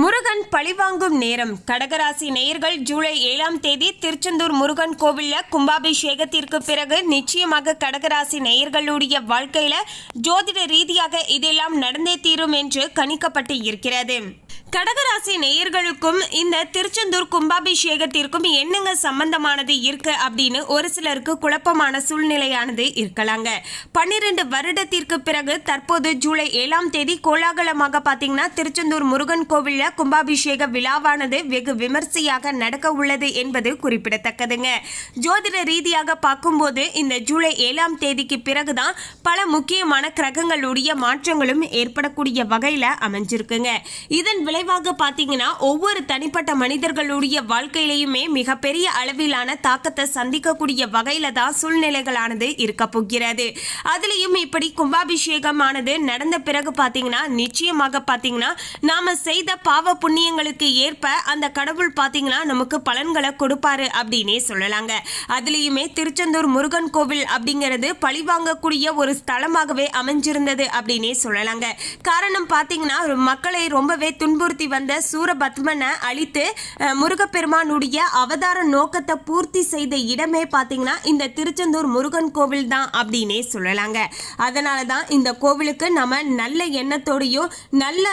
முருகன் பழிவாங்கும் நேரம். கடகராசி நேயர்கள் ஜூலை ஏழாம் தேதி திருச்செந்தூர் முருகன் கோவில்ல கும்பாபிஷேகத்திற்கு பிறகு நிச்சயமாக கடகராசி நேயர்களுடைய வாழ்க்கையில ஜோதிட ரீதியாக இதெல்லாம் நடந்தே தீரும் என்று கணிக்கப்பட்டு இருக்கிறது. கடகராசி நேயர்களுக்கும் இந்த திருச்செந்தூர் கும்பாபிஷேகத்திற்கும் என்னங்க சம்பந்தமானது இருக்கு அப்படின்னு ஒரு சிலருக்கு குழப்பமான சூழ்நிலையானது இருக்கலாங்க. பன்னிரண்டு வருடத்திற்கு பிறகு தற்போது ஜூலை ஏழாம் தேதி கோலாகலமாக பார்த்தீங்கன்னா திருச்செந்தூர் முருகன் கோவிலில் கும்பாபிஷேக விழாவானது வெகு விமர்சையாக நடக்க உள்ளது என்பது குறிப்பிடத்தக்கதுங்க. ஜோதிட ரீதியாக பார்க்கும்போது இந்த ஜூலை ஏழாம் தேதிக்கு பிறகுதான் பல முக்கியமான கிரகங்களுடைய மாற்றங்களும் ஏற்படக்கூடிய வகையில் அமைஞ்சிருக்குங்க. இதன் விளைவாக பார்த்தீங்கன்னா ஒவ்வொரு தனிப்பட்ட மனிதர்களுடைய வாழ்க்கையிலையுமே மிகப்பெரிய அளவிலான தாக்கத்தை சந்திக்கக்கூடிய வகையில தான் சூழ்நிலைகளானது இருக்க போகிறது. அதுலேயும் இப்படி கும்பாபிஷேகமானது நடந்த பிறகு பார்த்தீங்கன்னா நிச்சயமாக பார்த்தீங்கன்னா நாம செய்த பாவ புண்ணியங்களுக்கு ஏற்ப அந்த கடவுள் பார்த்தீங்கன்னா நமக்கு பலன்களை கொடுப்பாரு அப்படின்னே சொல்லலாங்க. அதுலேயுமே திருச்செந்தூர் முருகன் கோவில் அப்படிங்கிறது பழிவாங்கக்கூடிய ஒரு ஸ்தலமாகவே அமைஞ்சிருந்தது அப்படின்னே சொல்லலாங்க. காரணம் பார்த்தீங்கன்னா ஒரு மக்களை ரொம்பவே துன்புறுத்தி வந்த சூரபத்மனை அழித்து முருகப்பெருமானுடைய அவதார நோக்கத்தை பூர்த்தி செய்த இடமே பார்த்தீங்கன்னா இந்த திருச்செந்தூர் முருகன் கோவில் தான் அப்படின்னே சொல்லலாங்க. அதனால தான் இந்த கோவிலுக்கு நம்ம நல்ல எண்ணத்தோடையும் நல்ல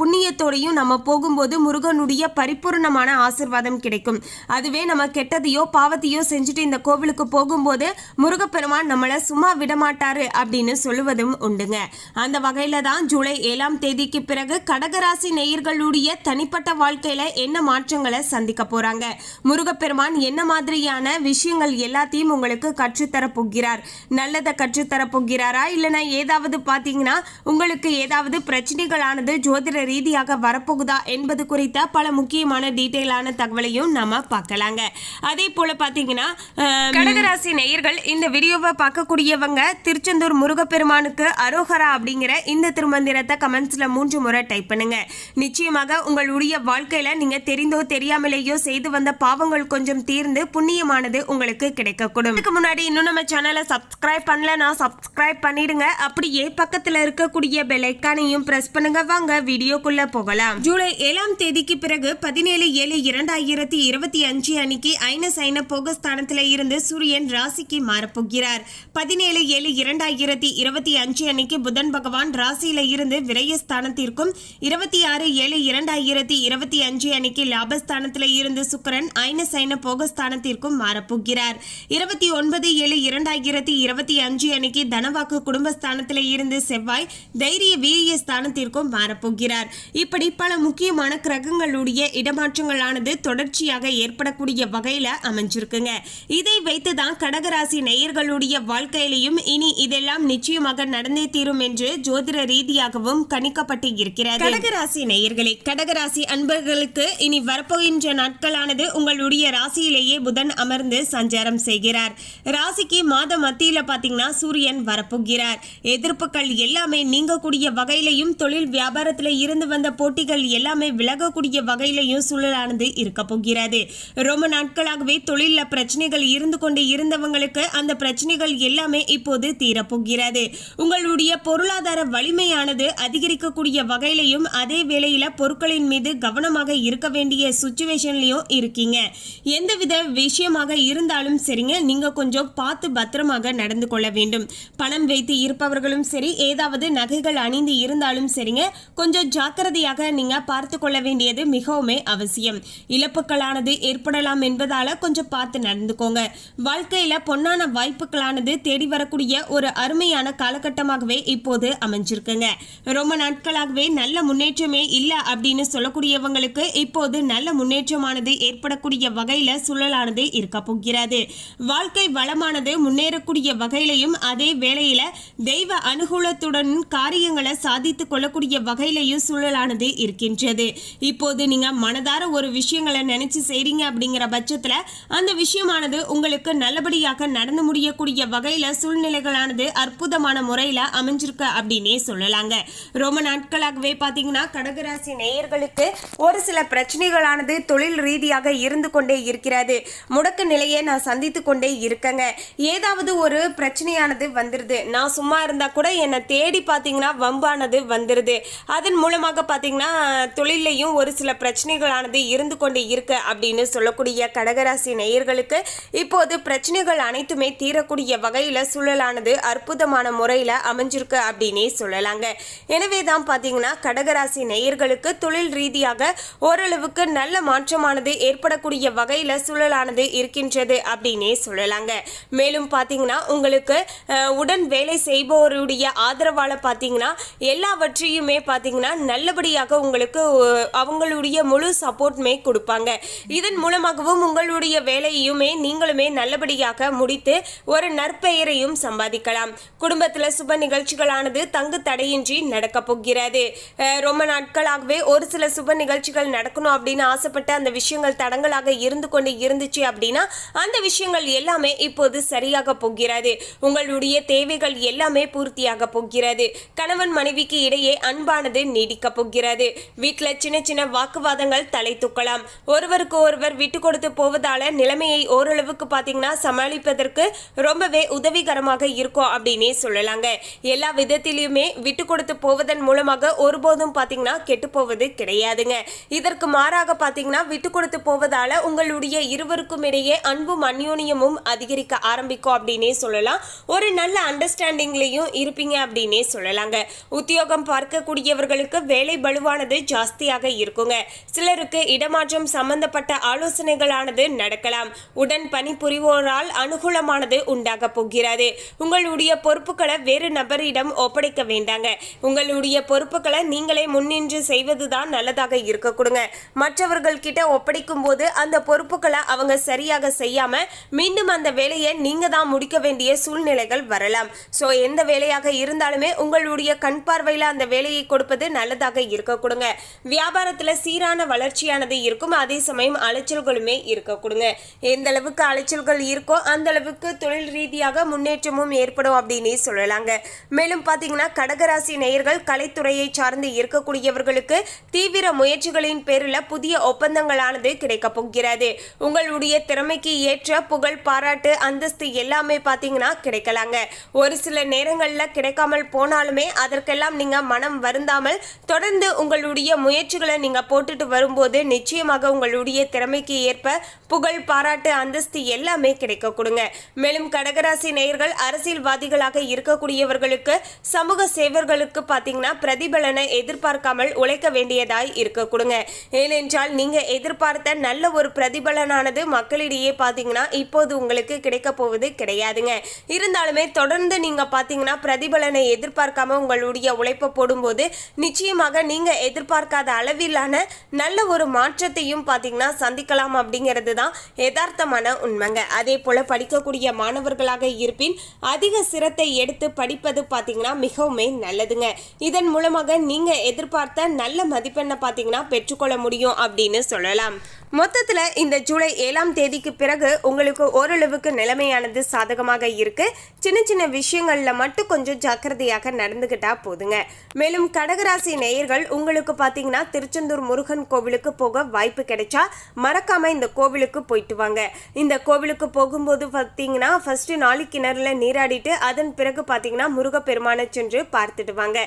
புண்ணியத்தோடையும் நம்ம போகும்போது முருகனுடைய பரிபூர்ணமான ஆசிர்வாதம் கிடைக்கும். அதுவே நம்ம கெட்டதையோ பாவத்தையோ செஞ்சுட்டு இந்த கோவிலுக்கு போகும்போது முருகப்பெருமான் நம்மளை சும்மா விடமாட்டாரு அப்படின்னு சொல்லுவதும் உண்டுங்க. அந்த வகையில தான் ஜூலை ஏழாம் தேதிக்கு பிறகு கடகராசி நேயர்களுடைய தனிப்பட்ட வாழ்க்கையில என்ன மாற்றங்களை சந்திக்க போறாங்க? முருகப்பெருமான் என்ன மாதிரியான விஷயங்கள் எல்லாத்தையும் உங்களுக்கு கற்றுத்தர போகிறார்? நல்லதை கற்றுத்தர போகிறாரா? இல்லைனா ஏதாவது பார்த்தீங்கன்னா உங்களுக்கு ஏதாவது பிரச்சனைகளானது ஜோதிட ரீதியாக வரப்போகுதா என்பது குறித்த பல முக்கியமான டீட்டெயிலான தகவலையும் நாம பார்க்கலாங்க. அதே போல பார்த்தீங்கன்னா கடகராசி நேயர்கள் இந்த வீடியோவை பார்க்கக்கூடியவங்க திருச்செந்தூர் முருகப்பெருமானுக்கு அரோகரா அப்படிங்கிற இந்த திருமந்திரத்தை கமெண்ட்ஸ்ல மூன்று முறை டைப் பண்ணுங்க. நிச்சயமாக உங்களுடைய வாழ்க்கையில நீங்க தெரிந்தோ தெரியாமலேயோ செய்து வந்த பாவங்கள் கொஞ்சம் தீர்ந்து புண்ணியமானது உங்களுக்கு கிடைக்கக்கூடும். இதுக்கு முன்னாடி இன்னும் நம்ம சேனலை சப்ஸ்கிரைப் பண்ணலனா சப்ஸ்கிரைப் பண்ணிடுங்க. அப்படியே பக்கத்துல இருக்கக்கூடிய பெல் ஐக்கானையும் பிரஸ் பண்ணுங்க. வாங்க வீடியோக்குள்ள போகலாம். ஜூலை ஏழாம் தேதிக்கு பிறகு பதினேழு ஏழு இரண்டாயிரத்தி இருபத்தி அஞ்சு அன்னைக்கு ஐன சைன போக ஸ்தானத்தில் இருந்து சூரியன் ராசிக்கு மாறப்போகிறார். பதினேழு ஏழு இரண்டாயிரத்தி இருபத்தி அஞ்சு அன்னைக்கு புதன் பகவான் ராசியில இருந்து விரயஸ்தானத்திற்கும் இருபத்தி ஆறு ஏழு இரண்டாயிரத்தி இருபத்தி அஞ்சு அன்னைக்கு லாபஸ்தானத்தில் இருந்து சுக்கரன் ஐன சைன போகஸ்தானத்திற்கும் மாறப்போகிறார். இருபத்தி ஒன்பது ஏழு இரண்டாயிரத்தி இருபத்தி அஞ்சு அன்னைக்கு தனவாக்கு குடும்பஸ்தானத்தில் இருந்து செவ்வாய் தைரிய வீரிய ஸ்தானத்திற்கும் மாறப்போகிறார். இப்படி பல முக்கியமான கிரகங்களுடைய இடமாற்றங்களானது தொடர்ச்சியாக ஏற்படக்கூடிய வகையில் அமைஞ்சிருக்குங்க. இதை வைத்து தான் கடகராசி நேயர்களுடைய வாழ்க்கையிலையும் இனி இதெல்லாம் நிச்சயமாக நடந்தே தீரும் என்று ஜோதிட ரீதியாகவும் கணிக்கப்பட்டு இருக்கிறது. கடகராசி நேயர் நேயர்களே கடகராசி அன்பர்களுக்கு இனி வரப்போகின்ற நாட்களானது உங்களுடைய ராசியிலேயே புதன் அமர்ந்து சஞ்சாரம் செய்கிறார். ராசிக்கு மாத மத்தியில் பார்த்தீங்கன்னா சூரியன் வரப்போகிறார். எதிர்ப்புகள் எல்லாமே நீங்கக்கூடிய வகையிலையும் தொழில் வியாபாரத்தில் இருந்து வந்த போட்டிகள் எல்லாமே விலகக்கூடிய வகையிலையும் சூழலானது இருக்க போகிறது. ரொம்ப நாட்களாகவே தொழிலில் பிரச்சனைகள் இருந்து கொண்டு இருந்தவங்களுக்கு அந்த பிரச்சனைகள் எல்லாமே இப்போது தீரப்போகிறது. உங்களுடைய பொருளாதார வலிமையானது அதிகரிக்கக்கூடிய வகையிலையும் அதே வேளை வேளையில பொருட்களின் மீது கவனமாக இருக்க வேண்டிய சுச்சுவேஷன்லயும் இருக்கீங்க. எந்தவித விஷயமாக இருந்தாலும் சரிங்க. நீங்க கொஞ்சம் பார்த்து பத்திரமாக நடந்து கொள்ள வேண்டும். பணம் வைத்து இருப்பவர்களும் சரி ஏதாவது நகைகள் அணிந்து இருந்தாலும் சரிங்க. கொஞ்சம் ஜாக்கிரதையாக நீங்க பார்த்து கொள்ள வேண்டியது மிகவுமே அவசியம். இழப்புகளானது ஏற்படலாம் என்பதால கொஞ்சம் பார்த்து நடந்துக்கோங்க. வாழ்க்கையில பொன்னான வாய்ப்புகளானது தேடி வரக்கூடிய ஒரு அருமையான காலகட்டமாகவே இப்போது அமைஞ்சிருக்குங்க. ரொம்ப நாட்களாகவே நல்ல முன்னேற்றமே இல்லை இல்லை அப்படின்னு சொல்லக்கூடியவங்களுக்கு இப்போது நல்ல முன்னேற்றமானது ஏற்படக்கூடிய வகையில் சூழலானது இருக்க போகிறது. வாழ்க்கை வளமானது முன்னேறக்கூடிய வகையிலையும் அதே வேளையில் தெய்வ அனுகூலத்துடன் காரியங்களை சாதித்து கொள்ளக்கூடிய வகையிலையும் சூழலானது இருக்கின்றது. இப்போது நீங்கள் மனதார ஒரு விஷயங்களை நினைச்சு செய்கிறீங்க அப்படிங்கிற பட்சத்தில் அந்த விஷயமானது உங்களுக்கு நல்லபடியாக நடந்து முடியக்கூடிய வகையில் சூழ்நிலைகளானது அற்புதமான முறையில் அமைஞ்சிருக்கு அப்படின்னே சொல்லலாங்க. ரொம்ப நாட்களாகவே பார்த்தீங்கன்னா கடற்கரை ராசி நேயர்களுக்கு ஒரு சில பிரச்சனைகளானது தொழில் ரீதியாக இருந்து கொண்டே இருக்கிறது. முடக்க நிலையை நான் சந்தித்து கொண்டே இருக்கேங்க. ஏதாவது ஒரு பிரச்சனையானது வந்துருது. நான் சும்மா இருந்தா கூட என்னை தேடி பார்த்தீங்கன்னா வம்பானது வந்துருது. அதன் மூலமாக பார்த்தீங்கன்னா தொழிலையும் ஒரு சில பிரச்சனைகளானது இருந்து கொண்டே இருக்கு அப்படின்னு சொல்லக்கூடிய கடகராசி நேயர்களுக்கு இப்போது பிரச்சனைகள் அனைத்துமே தீரக்கூடிய வகையில் சூழலானது அற்புதமான முறையில் அமைஞ்சிருக்கு அப்படின்னே சொல்லலாங்க. எனவே தான் பார்த்தீங்கன்னா கடகராசி நேயர்களுக்கு தொழில் ரீதியாக ஓரளவுக்கு நல்ல மாற்றமானது ஏற்படக்கூடிய வகையில் சூழலானது இருக்கின்றது அப்படின்னே சொல்லலாங்க. மேலும் பார்த்தீங்கன்னா உங்களுக்கு உடன் வேலை செய்பவருடைய ஆதரவால் பார்த்தீங்கன்னா எல்லாவற்றையுமே பார்த்தீங்கன்னா நல்லபடியாக உங்களுக்கு அவங்களுடைய முழு சப்போர்ட்டுமே கொடுப்பாங்க. இதன் மூலமாகவும் உங்களுடைய வேலையுமே நீங்களுமே நல்லபடியாக முடித்து ஒரு நற்பெயரையும் சம்பாதிக்கலாம். குடும்பத்தில் சுப நிகழ்ச்சிகளானது தங்கு தடையின்றி நடக்கப் போகிறது. ரொம்ப நாட்கள் நாட்களாகவே ஒரு சில சுப நிகழ்ச்சிகள் நடக்கணும் அப்படின்னு ஆசைப்பட்ட அந்த விஷயங்கள் தடங்களாக இருந்து கொண்டு இருந்துச்சு அப்படின்னா அந்த விஷயங்கள் எல்லாமே இப்போது சரியாக போகிறது. உங்களுடைய தேவைகள் எல்லாமே பூர்த்தியாக போகிறது. கணவன் மனைவிக்கு இடையே அன்பானது நீடிக்க போகிறது. வீட்டில் சின்ன சின்ன வாக்குவாதங்கள் தலை தூக்கலாம். ஒருவருக்கு ஒருவர் விட்டு கொடுத்து போவதால நிலைமையை ஓரளவுக்கு பார்த்தீங்கன்னா சமாளிப்பதற்கு ரொம்பவே உதவிகரமாக இருக்கும் அப்படின்னே சொல்லலாங்க. எல்லா விதத்திலையுமே விட்டு கொடுத்து போவதன் மூலமாக ஒருபோதும் பார்த்தீங்கன்னா கெட்டு போவது கிடையாதுங்க. இதற்கு மாறாக பார்த்தீங்கன்னா விட்டு கொடுத்து போவதால உங்களுடைய இருவருக்கும் இடையே அன்பும் அந்யோன்யமும் அதிகரிக்க ஆரம்பிக்கும் அப்படின்னே சொல்லலாம். ஒரு நல்ல அண்டர்ஸ்டாண்டிங்லையும் இருப்பீங்க அப்படின்னே சொல்லலாங்க. உத்தியோகம் பார்க்கக்கூடியவர்களுக்கு வேலை பலுவானது ஜாஸ்தியாக இருக்குங்க. சிலருக்கு இடமாற்றம் சம்பந்தப்பட்ட ஆலோசனைகளானது நடக்கலாம். உடன் பணிபுரிவோரால் அனுகூலமானது உண்டாக போகிறது. உங்களுடைய பொறுப்புகளை வேறு நபரிடம் ஒப்படைக்க வேண்டாங்க. உங்களுடைய பொறுப்புகளை நீங்களே முன்னின்று செய்வதுதான் நல்லதாக இருக்க கொடுங்க. மற்றவர்கள் கிட்ட ஒப்படைக்கும் போது அந்த பொறுப்புகளை அவங்க சரியாக செய்யாம மீண்டும் அந்த வேலையை நீங்க தான் முடிக்க வேண்டிய சூழ்நிலைகள் வரலாம். ஸோ எந்த வேலையாக இருந்தாலுமே உங்களுடைய கண் பார்வையில் அந்த வேலையை கொடுப்பது நல்லதாக இருக்க கொடுங்க. வியாபாரத்தில் சீரான வளர்ச்சியானது இருக்கும். அதே சமயம் அலைச்சல்களுமே இருக்க கொடுங்க. எந்த அளவுக்கு அலைச்சல்கள் இருக்கோ அந்த அளவுக்கு தொழில் ரீதியாக முன்னேற்றமும் ஏற்படும் அப்படின்னு சொல்லலாங்க. மேலும் பார்த்தீங்கன்னா கடகராசி நேயர்கள் கலைத்துறையை சார்ந்து இருக்கக்கூடியவர்கள் இருக்கக்கூடியவர்களுக்கு தீவிர முயற்சிகளின் பேரில் புதிய ஒப்பந்தங்களானது கிடைக்கப் போகிறது. உங்களுடைய திறமைக்கு ஏற்ற புகழ் பாராட்டு அந்தஸ்து எல்லாமே பார்த்தீங்கன்னா கிடைக்கலாங்க. ஒரு சில நேரங்களில் கிடைக்காமல் போனாலுமே அதற்கெல்லாம் நீங்கள் மனம் வருந்தாமல் தொடர்ந்து உங்களுடைய முயற்சிகளை நீங்கள் போட்டுட்டு வரும்போது நிச்சயமாக உங்களுடைய திறமைக்கு ஏற்ப புகழ் பாராட்டு அந்தஸ்து எல்லாமே கிடைக்க கொடுங்க. மேலும் கடகராசி நேயர்கள் அரசியல்வாதிகளாக இருக்கக்கூடியவர்களுக்கு சமூக சேவர்களுக்கு பார்த்தீங்கன்னா பிரதிபலனை எதிர்பார்க்காமல் உழைக்க வேண்டியதாய் இருக்க கொடுங்க. ஏனென்றால் நீங்க எதிர்பார்த்த நல்ல ஒரு பிரதிபலனானது மக்களிடையே பார்த்தீங்கன்னா இப்போது உங்களுக்கு கிடைக்க போவது கிடையாதுங்க. இருந்தாலுமே தொடர்ந்து நீங்க பார்த்தீங்கன்னா பிரதிபலனை எதிர்பார்க்காம உங்களுடைய உழைப்பை போடும்போது நிச்சயமாக நீங்க எதிர்பார்க்காத அளவிலான நல்ல ஒரு மாற்றத்தையும் பார்த்தீங்கன்னா சந்திக்கலாம் அப்படிங்கிறது தான் யதார்த்தமான உண்மைங்க. அதே போல படிக்கக்கூடிய மாணவர்களாக இருப்பின் அதிக சிரத்தை எடுத்து படிப்பது பார்த்தீங்கன்னா மிகவுமே நல்லதுங்க. இதன் மூலமாக நீங்க எதிர்பார்த்த நல்ல மதிப்பெண்ணை பார்த்தீங்கன்னா பெற்றுக்கொள்ள முடியும் அப்படின்னு சொல்லலாம். மொத்தத்தில் இந்த ஜூலை ஏழாம் தேதிக்கு பிறகு உங்களுக்கு ஓரளவுக்கு நிலைமையானது சாதகமாக இருக்கு. சின்ன சின்ன விஷயங்களில் மட்டும் கொஞ்சம் ஜாக்கிரதையாக நடந்துக்கிட்டா போதுங்க. மேலும் கடகராசி நேயர்கள் உங்களுக்கு பார்த்தீங்கன்னா திருச்செந்தூர் முருகன் கோவிலுக்கு போக வாய்ப்பு கிடைச்சா மறக்காம இந்த கோவிலுக்கு போயிட்டு வாங்க. இந்த கோவிலுக்கு போகும்போது பார்த்தீங்கன்னா ஃபர்ஸ்ட் நாளை கிணறுல நீராடிட்டு அதன் பிறகு பார்த்தீங்கன்னா முருகப்பெருமானை சென்று பார்த்துட்டு வாங்க.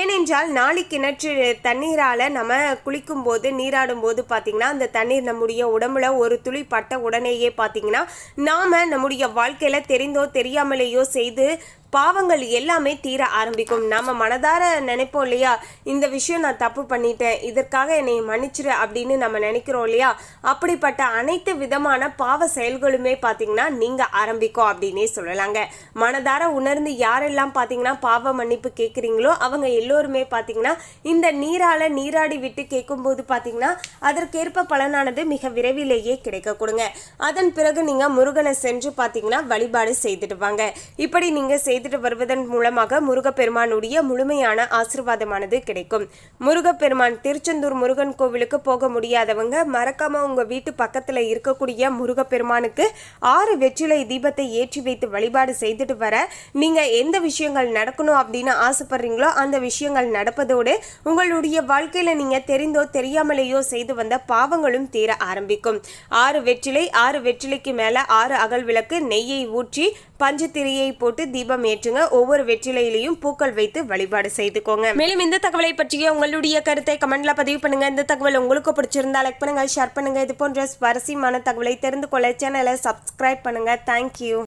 ஏனென்றால் நாளை கிணற்று தண்ணீரால நம்ம குளிக்கும் போது நீராடும் போது பார்த்தீங்கன்னா அந்த தண்ணீர் நம்முடைய உடம்புல ஒரு துளி பட்ட உடனேயே பார்த்தீங்கன்னா நாம நம்முடைய வாழ்க்கையில தெரிந்தோ தெரியாமலேயோ செய்து பாவங்கள் எல்லாமே தீர ஆரம்பிக்கும். நம்ம மனதார நினைப்போம் இல்லையா? இந்த விஷயம் நான் தப்பு பண்ணிட்டேன். இதற்காக என்னை மன்னிச்சிரு அப்படின்னு நம்ம நினைக்கிறோம் இல்லையா? அப்படிப்பட்ட அனைத்து விதமான பாவ செயல்களுமே பார்த்தீங்கன்னா நீங்கள் ஆரம்பிக்கும் அப்படின்னே சொல்லலாங்க. மனதார உணர்ந்து யாரெல்லாம் பார்த்தீங்கன்னா பாவ மன்னிப்பு கேட்குறீங்களோ அவங்க எல்லோருமே பார்த்தீங்கன்னா இந்த நீரால நீராடி விட்டு கேட்கும்போது பார்த்தீங்கன்னா அதற்கேற்ப பலனானது மிக விரைவிலேயே கிடைக்க கொடுங்க. அதன் பிறகு நீங்கள் முருகனை சென்று பார்த்தீங்கன்னா வழிபாடு செய்துட்டு வாங்க. இப்படி நீங்கள் செய்து செய்துட்டு வருவதன் மூலமாக முருகப்பெருமானுடைய முழுமையான ஆசிர்வாதமானது கிடைக்கும். முருகப்பெருமான் திருச்செந்தூர் முருகன் கோவிலுக்கு போக முடியாதவங்க மறக்காம உங்க வீட்டு பக்கத்துல இருக்கக்கூடிய முருகப்பெருமானுக்கு ஆறு வெற்றிலை தீபத்தை ஏற்றி வைத்து வழிபாடு செய்துட்டு வர நீங்க எந்த விஷயங்கள் நடக்கணும் அப்படின்னு ஆசைப்படுறீங்களோ அந்த விஷயங்கள் நடப்பதோடு உங்களுடைய வாழ்க்கையில நீங்க தெரிந்தோ தெரியாமலேயோ செய்து வந்த பாவங்களும் தீர ஆரம்பிக்கும். ஆறு வெற்றிலை ஆறு வெற்றிலைக்கு மேல ஆறு அகல் விளக்கு நெய்யை ஊற்றி பஞ்சத்திரையை போட்டு தீபம் ஏற்றுங்க ஒவ்வொரு வெற்றிலையிலையும் பூக்கள் வைத்து வழிபாடு செய்துக்கோங்க. மேலும் இந்த தகவலை பற்றிய உங்களுடைய கருத்தை கமெண்ட்ல பதிவு பண்ணுங்க. இந்த தகவல் உங்களுக்கு பிடிச்சிருந்தா லைக் பண்ணுங்க ஷேர் பண்ணுங்க. இது போன்ற சுவாரஸ்யமான தகவலை தெரிந்து கொள்ள சேனலை சப்ஸ்கிரைப் பண்ணுங்க. தேங்க்யூ